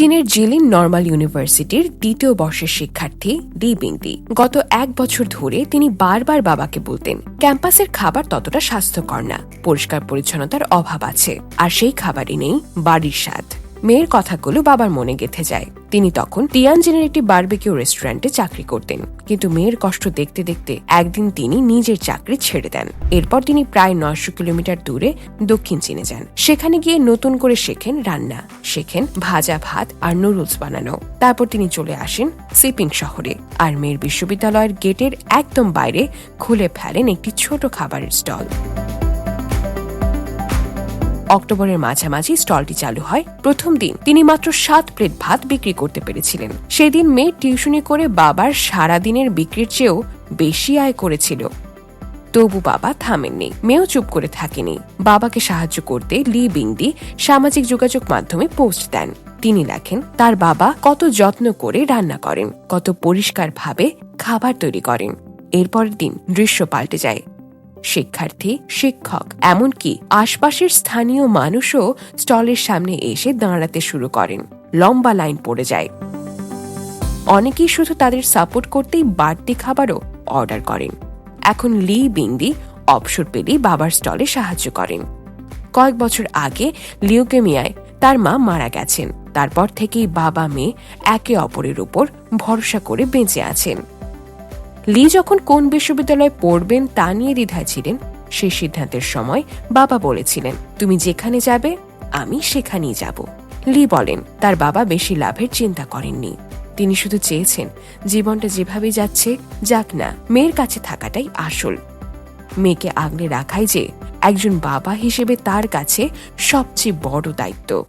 চীনের Jilin normal ইউনিভার্সিটির দ্বিতীয় বর্ষের শিক্ষার্থী দি বিংদি গত এক বছর ধরে তিনি বারবার বাবাকে বলতেন, ক্যাম্পাসের খাবার ততটা স্বাস্থ্যকর না, পরিষ্কার পরিচ্ছন্নতার অভাব আছে, আর সেই খাবারই নেই বাড়ির স্বাদ। মেয়ের কথাগুলো বাবার মনে গেথে যায়। তিনি তখন টিয়ানজিনের একটি বারবিকিউ রেস্টুরেন্টে চাকরি করতেন। কিন্তু মেয়ের কষ্ট দেখতে দেখতে একদিন তিনি নিজের চাকরি ছেড়ে দেন। এরপর তিনি প্রায় নয়শো কিলোমিটার দূরে দক্ষিণ চীনে যান। সেখানে গিয়ে নতুন করে শেখেন রান্না, শেখেন ভাজা ভাত আর নুডলস বানানো। তারপর তিনি চলে আসেন সিপিং শহরে আর মেয়ের বিশ্ববিদ্যালয়ের গেটের একদম বাইরে খুলে ফেলেন একটি ছোট খাবারের স্টল। অক্টোবরের মাঝামাঝি স্টলটি চালু হয়। প্রথম দিন তিনি মাত্র সাত প্লেট ভাত বিক্রি করতে পেরেছিলেন। সেদিন মেয়ে টিউশনি করে বাবার সারা দিনের বিক্রির চেয়েও বেশি আয় করেছিল। তবু বাবা থামেননি। মেয়েও চুপ করে থাকেনি। বাবাকে সাহায্য করতে লি বিংদি সামাজিক যোগাযোগ মাধ্যমে পোস্ট দেন। তিনি লেখেন, তার বাবা কত যত্ন করে রান্না করেন, কত পরিষ্কারভাবে খাবার তৈরি করেন। এরপরের দিন দৃশ্য পাল্টে যায়। শিক্ষার্থী, শিক্ষক, এমনকি আশপাশের স্থানীয় মানুষও স্টলের সামনে এসে দাঁড়াতে শুরু করেন। লম্বা লাইন পড়ে যায়। অনেকেই শুধু তাদের সাপোর্ট করতেই বাড়তি খাবারও অর্ডার করেন। এখন লি বিংদি অবসর পেলেই বাবার স্টলে সাহায্য করেন। কয়েক বছর আগে লিউকেমিয়ায় তার মা মারা গেছেন। তারপর থেকেই বাবা মেয়ে একে অপরের উপর ভরসা করে বেঁচে আছেন। লি যখন কোন বিশ্ববিদ্যালয়ে পড়বেন তা নিয়ে দ্বিধায় ছিলেন সেই সিদ্ধান্তের সময় বাবা বলেছিলেন, তুমি যেখানে যাবে, আমি সেখানেই যাব। লি বলেন, তার বাবা বেশি লাভের চিন্তা করেননি। তিনি শুধু চেয়েছেন, জীবনটা যেভাবে যাচ্ছে, যাক না, মেয়ের কাছে থাকাটাই আসল। মেয়েকে আগলে রাখাই যে, একজন বাবা হিসেবে তার কাছে সবচেয়ে বড় দায়িত্ব।